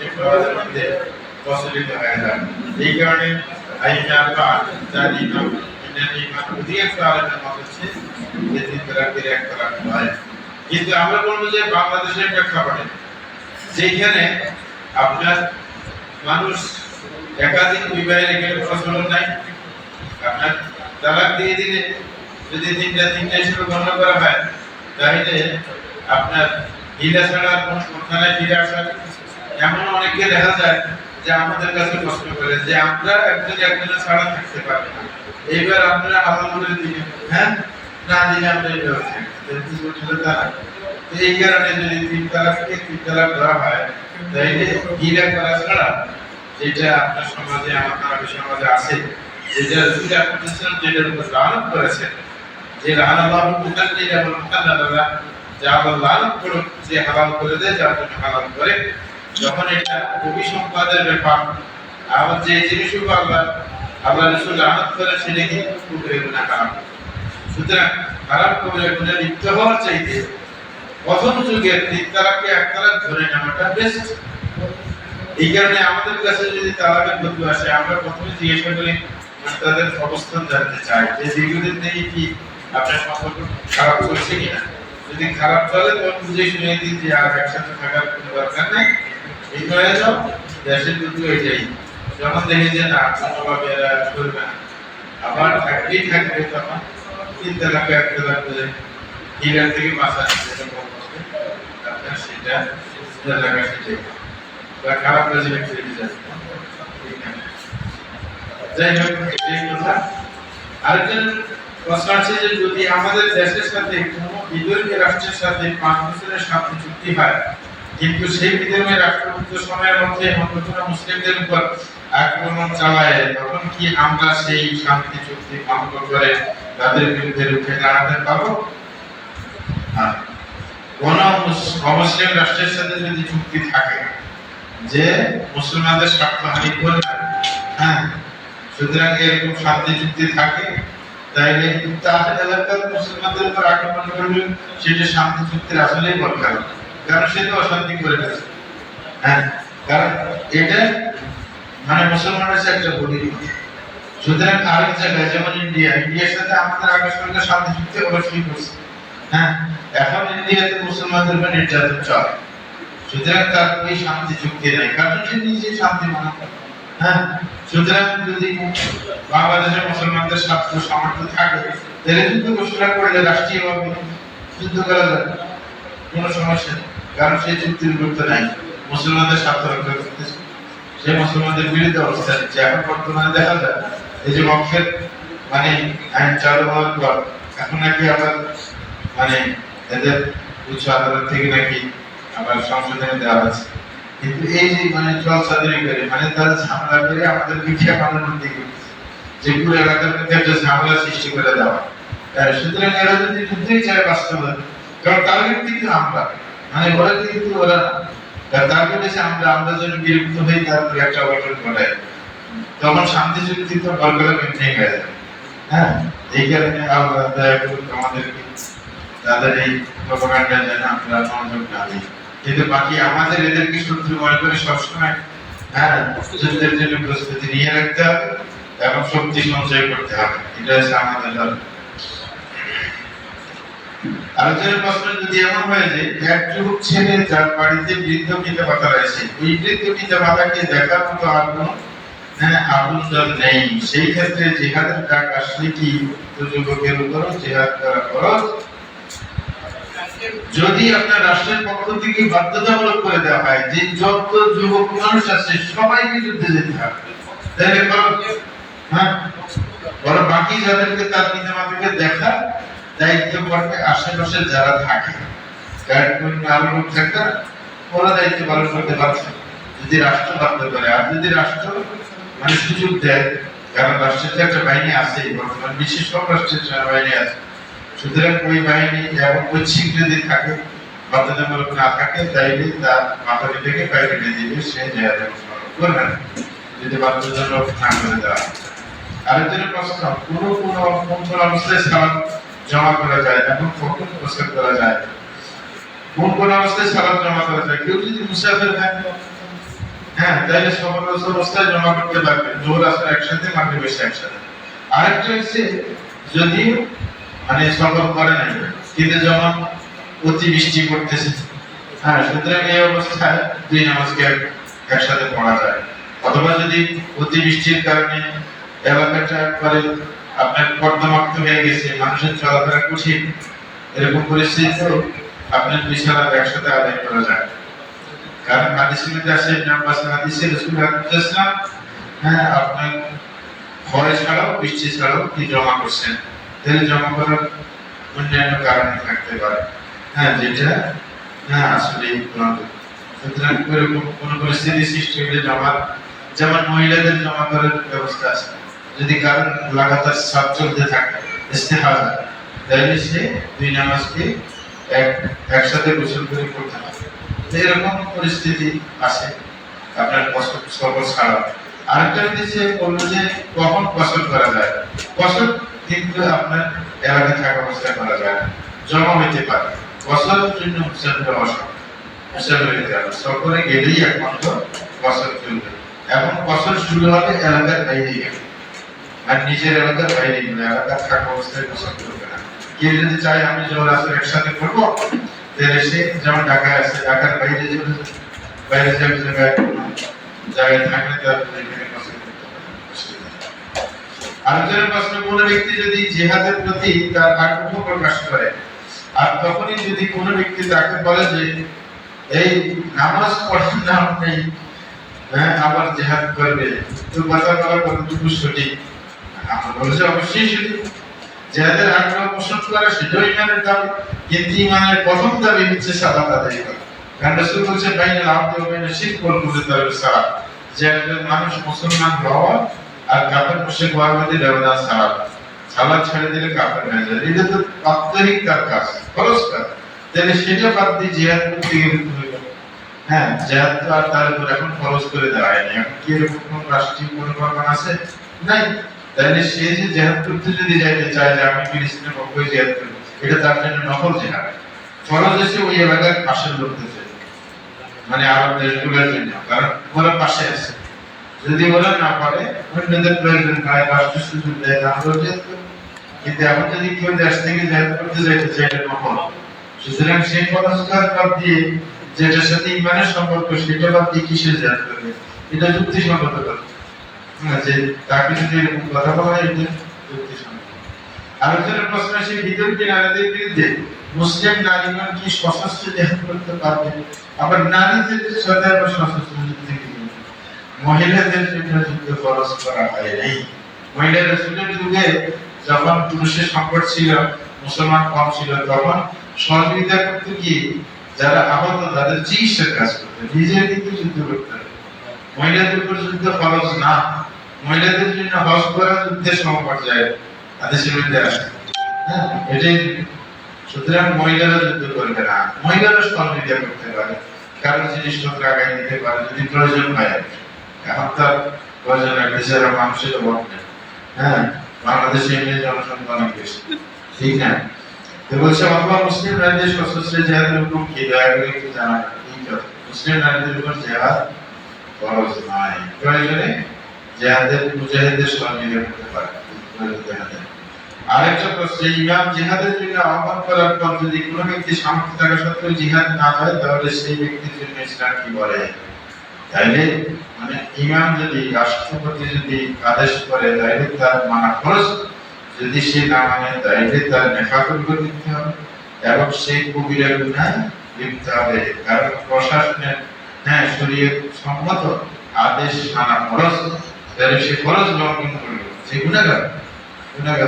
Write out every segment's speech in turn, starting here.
এই কারণে আমরা বলব যে বাংলাদেশের প্রেক্ষাপটে যেখানে আপনার মানুষ একাধিক বিবাহে গেলে প্রচলন নাই, আপনার তালাক দিয়ে দিলে যদি তিনটা তিনটা হিসেবে গণনা করা হয়, তাহলে আপনার হিলা ছাড়া কোনো নাই ফিরে আসার অনেককে দেখা যায় যে আমাদের কাছে কষ্ট করে যে আমরা একজন একজনের ছাড়া থাকতে পারি না। এইবার আপনারা হালাল করে হ্যাঁ? না দিলে আমরা কিন্তু বলছিল তারা। এই কারণে যদি তিন তালাককে তিন তালাক ধরা হয়, তাইলে হিলা করা ছাড়া যেটা আপনার সমাজে, আমার সমাজে আছে, যেটা রসুল আকরাম যেটার উপর লানত করেছেন যে লান আল্লাহ মুতাল্লিল এবং মুতাল্লালা যা হালাল করে দেয় হালাল করে যখন এটা কবি সম্পাদের ব্যাপার আবার যে জিনিস আল্লাহ আল্লাহ রসুল লানত করে, সেটা কি? কুকুরে গুণা খারাপ। সুতরাং খারাপ কবিরে গুণে লিপ্ত হওয়ার চাইতে প্রথম যুগে তিন তালাককে এক তালাক ধরে নেওয়াটা বেস্ট এই কারণে আমাদের কাছে যদি তালাকের বন্ধু আসে, আমরা প্রথমে জিজ্ঞাসা করি তাদের অবস্থান জানতে চাই। যে দীর্ঘদিন থেকে কি আপনার সম্পর্ক খারাপ চলছে কিনা? যদি খারাপ চলে, তখন বুঝে শুনে দিন যে আর একসাথে থাকার কোনো দরকার নেই। এই হয়ে যাও দেশের বন্ধু এটাই যখন দেখে যে না কোনোভাবে এরা করবে না। আবার থাকলেই থাকবে তখন। তিন তালাক এক তালাক করে হিরার থেকে বাঁচা যেটা কম হবে, আপনার সেটা এলাকা সেটাই। বা খারাপ কাজে ফিরে যায় যাই হোক এটাই কথা। আরেকজন প্রশ্ন আছে যে যদি আমাদের দেশের সাথে কোনো বিধর্মী রাষ্ট্রের সাথে পাঁচ বছরের শান্তি চুক্তি হয় কিন্তু সেই বিধর্মী রাষ্ট্রভুক্ত সময়ের মধ্যে অন্য মুসলিমদের উপর আক্রমণ চালায় তখন কি আমরা সেই শান্তি চুক্তি ভঙ্গ করে তাদের বিরুদ্ধে রুখে দাঁড়াতে পারব। কোন অমুসলিম রাষ্ট্রের সাথে যদি চুক্তি থাকে যে মুসলমানদের স্বার্থহানি করবে না, হ্যাঁ সুতরাং এরকম শান্তি চুক্তি থাকে তাইলে তাদের এলাকার মুসলমানদের উপর আক্রমণ করবে সেটা শান্তি চুক্তির আসলেই দরকার কারণ সে তো অশান্তি করে গেছে হ্যাঁ কারণ এটা মানে মুসলমানের কাছে একটা সুতরাং আরেক জায়গায়, যেমন ইন্ডিয়া, ইন্ডিয়ার সাথে আমাদের আগের সঙ্গে শান্তি চুক্তি অবশ্যই করছে। হ্যাঁ এখন ইন্ডিয়াতে মুসলমানদের উপর নির্যাতন চলে। সুতরাং তার শান্তি চুক্তি কারণ সে নিজে শান্তি মানে হ্যাঁ সুতরাং যদি বাংলাদেশের মুসলমানদের সামর্থ্য থাকে, তাহলে যুদ্ধ ঘোষণা করলে রাষ্ট্রীয়ভাবে যুদ্ধ করা যাবে। কোনো সমস্যা কারণ সেই চুক্তির গুরুত্ব নাই। মুসলমানদের স্বার্থ রক্ষা করতেছে সে মুসলমানদের বিরুদ্ধে অবস্থান নিচ্ছে। এখন বর্তমানে দেখা যায়, এই যে বংশের মানে আইন চালু হওয়ার পর, এখন নাকি আবার মানে এদের উচ্চ আদালত থেকে নাকি আবার সংশোধনে দেওয়া আছে কিন্তু এই যে মানে জল সাদরি করে মানে তারা ঝামেলা করে আমাদের পিছিয়ে বানানোর দিকে যে পুরো এলাকার মধ্যে একটা ঝামেলা সৃষ্টি করে দেওয়া। সুতরাং এরা যদি যুদ্ধই চায় বাস্তবায়ন আমরা মানে ওরা কিন্তু ওরা আমরা আমরা যেন বিরক্ত হই একটা অঘটন তখন শান্তি চুক্তি তো হয়ে যাবে হ্যাঁ এই কারণে আমরা দয়া তাদের এই প্রোপাগান্ডা যেন আমরা মনোযোগ না দিই। কিন্তু বাকি আমাদের এদেরকে শত্রু মনে করে সবসময় হ্যাঁ যুদ্ধের জন্য প্রস্তুতি নিয়ে রাখতে হবে এবং শক্তি সঞ্চয় করতে হবে। এটা হচ্ছে আমাদের আলোচনার প্রশ্ন যদি এমন হয় যে এক যুবক ছেলে যার বাড়িতে বৃদ্ধ পিতা মাতা রয়েছে ওই বৃদ্ধ পিতা মাতাকে দেখার মতো আর কোনো হ্যাঁ আপনজন নেই। সেই ক্ষেত্রে জিহাদের ডাক আসলে কি যুবকের উপর জিহাদ করা খরচ। যদি আপনার রাষ্ট্রের পক্ষ থেকে বাধ্যতামূলক করে দেওয়া হয় যে যত যুবক মানুষ আছে, সবাইকে যুদ্ধে যেতে হবে। তাহলে হ্যাঁ বরং বাকি যাদেরকে তার পিতা মাতাকে দেখা দায়িত্ব পড়বে আশেপাশে যারা থাকে থাকে, ওরা দায়িত্ব পালন করতে পারছে যদি রাষ্ট্র বাধ্য করে, আর যদি রাষ্ট্র মানে সুযোগ দেয়, কারণ রাষ্ট্রের তো একটা বাহিনী আছে, বর্তমান বিশ্বের সব রাষ্ট্রের সেনাবাহিনী আছে সুতরাং ওই বাহিনী এবং ঐচ্ছিক যদি থাকে, বাধ্যতামূলক না থাকে, তাইলে তার মাথা থেকে কেটে দিবে সে জেহাদে করবে না, যদি বাধ্যতামূলক না করে দেওয়া। আরেকজনের প্রশ্ন, কোন কোন কোন কোন অবস্থায় জমা করা যায় এবং কখন প্রস্তাব করা যায়। কোন কোন অবস্থায় সালাদ জমা করা যায়। কেউ যদি মুসাফির হয় হ্যাঁ তাহলে সকল অবস্থায় জমা করতে পারবে। জোর আসর একসাথে, মাগরিব, এসে একসাথে। আরেকটা হচ্ছে, যদি মানে সফর করে নাই কিন্তু যেমন অতি বৃষ্টি করতেছে হ্যাঁ সুতরাং এই অবস্থায় দুই নামাজকে একসাথে পড়া যায়। অথবা যদি অতি বৃষ্টির কারণে এলাকাটা একবারে আপনার কর্দমাক্ত হয়ে গেছে, মানুষের চলাফেরা কঠিন, এরকম পরিস্থিতিতেও আপনার দুই একসাথে আদায় করা যায়। কারণ হাদিসের আছে, ইবনে আব্বাস হাদিসে রাসূল ইসলাম হ্যাঁ আপনার ভয় ছাড়াও, বৃষ্টি ছাড়াও কি জমা করছেন? তাহলে জমা করার অন্যান্য কারণ থাকতে পারে। হ্যাঁ যেটা হ্যাঁ আসলে সুতরাং এরকম কোনো পরিস্থিতি সৃষ্টি হলে জমা, যেমন মহিলাদের জমা করার ব্যবস্থা আছে যদি কারণ লাগাতার সাপ চলতে থাকে ইস্তেহাজা তাহলে সে দুই নামাজকে এক, একসাথে গোসল করে করতে হবে এরকম পরিস্থিতি আছে। আপনার কসর সফর ছাড়া। আরেকটা হচ্ছে বলল যে কখন কসর করা যায়? কসর কিন্তু আপনার এলাকায় থাকা অবস্থায় করা যায়। জমা হইতে পারে। কসরের জন্য মুসাফির অসম। হইতে হবে। সফরে গেলেই একমাত্র কসর চলবে। এখন কসর শুরু হবে এলাকার বাইরে গেলে আর নিজের এলাকার বাইরে গেলে এলাকার থাকা অবস্থায় কসর করবে না কেউ যদি চায় আমি জোর আসর একসাথে করব, তাহলে সে যেমন ঢাকায় আছে, ঢাকার বাইরে চলে বাইরে যাবে জায়গায় জায়গায় থাকলে তার। আরেকজনের প্রশ্ন, কোন ব্যক্তি যদি জিহাদের প্রতি তার আগ্রহ প্রকাশ করে, আর তখনই যদি কোনো ব্যক্তি তাকে বলে যে, এই নামাজ পড়ার নাম নেই হ্যাঁ আবার জেহাদ করবে তো কথা কতটুকু সঠিক? আমরা অবশ্যই সঠিক জেহাদের আগ্রহ পোষণ করা সেটাও ইমানের দাবি কিন্তু ইমানের প্রথম দাবি হচ্ছে সালাত আদায় করা কারণ রাসূল বলছেন বাইনা আব্দ শিরক ওয়াল কুফর তার সালাত যে মানুষ মুসলমান হওয়া আর কাফের মুশরিক হওয়ার মধ্যে ব্যবধান সালাত সালাত ছেড়ে দিলে কাফের হয়ে যায়। এটা তো প্রাত্যহিক তার কাজ, খরচ কাজ তাহলে সেটা বাদ দিয়ে জিহাদ করতে গেলে হ্যাঁ জিহাদ তো আর তার উপর এখন খরচ করে দাঁড়ায়নি এখন কি এরকম রাষ্ট্রীয় পরিকল্পনা আছে? নাই। তাহলে সে যে জিহাদ করতে যদি যাইতে চায় যে আমি ফিলিস্তিনের পক্ষে জিহাদ করব এটা তার জন্য নকল জিহাদ। ফরজ এসে ওই এলাকার পাশের লোকদের জন্য মানে আরব দেশগুলোর জন্য, কারণ ওরা পাশে আছে। যদি ওরা না পারে, অন্যদের প্রয়োজন হয় রাষ্ট্র সুযোগ দেয় জিহাদ। কিন্তু এখন যদি কেউ দেশ থেকে জিহাদ করতে যাইতে চায়, এটা নকল। সুতরাং সেই খরচকার বাদ দিয়ে যেটার সাথে ইমানের সম্পর্ক, সেটা বাদ দিয়ে কিসের জিহাদ করবে? এটা যুক্তিসঙ্গত কথা। যে যদি এরকম কথা বলা হয় আলোচনার প্রশ্ন বিতর্কী নারীদের বিরুদ্ধে মুসলিম নারীগণ কি সশস্ত্র করতে পারবে? আবার নারীদের আবার সশস্ত্র যুদ্ধে মহিলাদের যুদ্ধ খরচ করা হয় নাই। যুগে যখন পুরুষের সংকট ছিল, মুসলমান কম ছিল, তখন সহযোগিতা করতে গিয়ে যারা আহত, তাদের চিকিৎসার কাজ করতে, নিজের কিন্তু যুদ্ধ করতে হবে মহিলাদের উপর যুদ্ধ খরচ না। মহিলাদের জন্য হজ করা যুদ্ধের সমপর্যায়ে আদেশের মধ্যে হ্যাঁ এটাই সুতরাং মহিলারা যুদ্ধ করবে না। মহিলারা সহযোগিতা করতে পারে। কারও জিনিসপত্র আগায় নিতে পারে, যদি প্রয়োজন হয়। এখন তার প্রয়োজন বেচারা মানুষের অভাব হ্যাঁ বাংলাদেশে এমনি জনসংখ্যা অনেক বেশি। ঠিক না? তো বলছে, অথবা মুসলিম নারীদের সশস্ত্র জেহাদের হুকুম কি? দয়া করে একটু আছে মুসলিম নারীদের উপর জেহাদ ফরজ নাই। প্রয়োজনে জেহাদের মুজাহিদের করতে পারে। আরেকটা প্রশ্ন, ইমাম জিহাদের জন্য আহ্বান করার পর যদি কোনো ব্যক্তি সামর্থ্য থাকা সত্ত্বেও জিহাদ না হয়, তাহলে সেই ব্যক্তির জন্য ইসলাম কি বলে? তাইলে মানে ইমাম যদি রাষ্ট্রপতি যদি আদেশ করে, তাইলে তার মানা খরচ যদি সে না মানে তাইলে তার নেফাকুল করে দিতে হবে। এবং সেই কবিরা গুনায় লিপ্ত হবে। কারণ প্রশাসনের হ্যাঁ শরীয়ত সম্মত আদেশ মানা খরচ তাহলে সে লঙ্ঘন করল। সে গুণাগার গুণাগার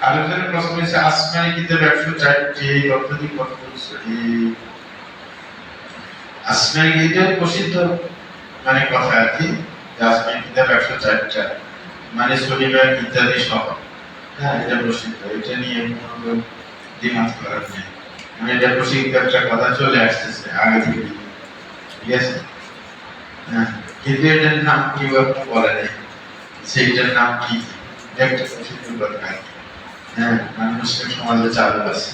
আলোচনার প্রশ্ন হচ্ছে আসমানি চারটি? আসমাই প্রসিদ্ধ? মানে কথা কি? যে আসমাই কিতাব চারটা। মানে শনিবার, ইত্যাদি সহ। হ্যাঁ এটা প্রসিদ্ধ। এটা নিয়ে করার নেই। মানে এটা প্রসিদ্ধ একটা কথা চলে আসতেছে, আগে থেকে। ঠিক আছে হ্যাঁ কিন্তু এটার নাম কি বলে নেই সেইটার নাম কি এটা একটা প্রসিদ্ধ কথা আর কি। হ্যাঁ মানে মুসলিম সমাজে চালু আছে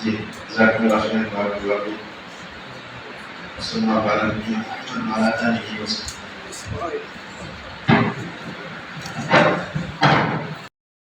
জি জাকুল আসলে বাবু মুসলমান বালান কি মালা জানি কি বলছে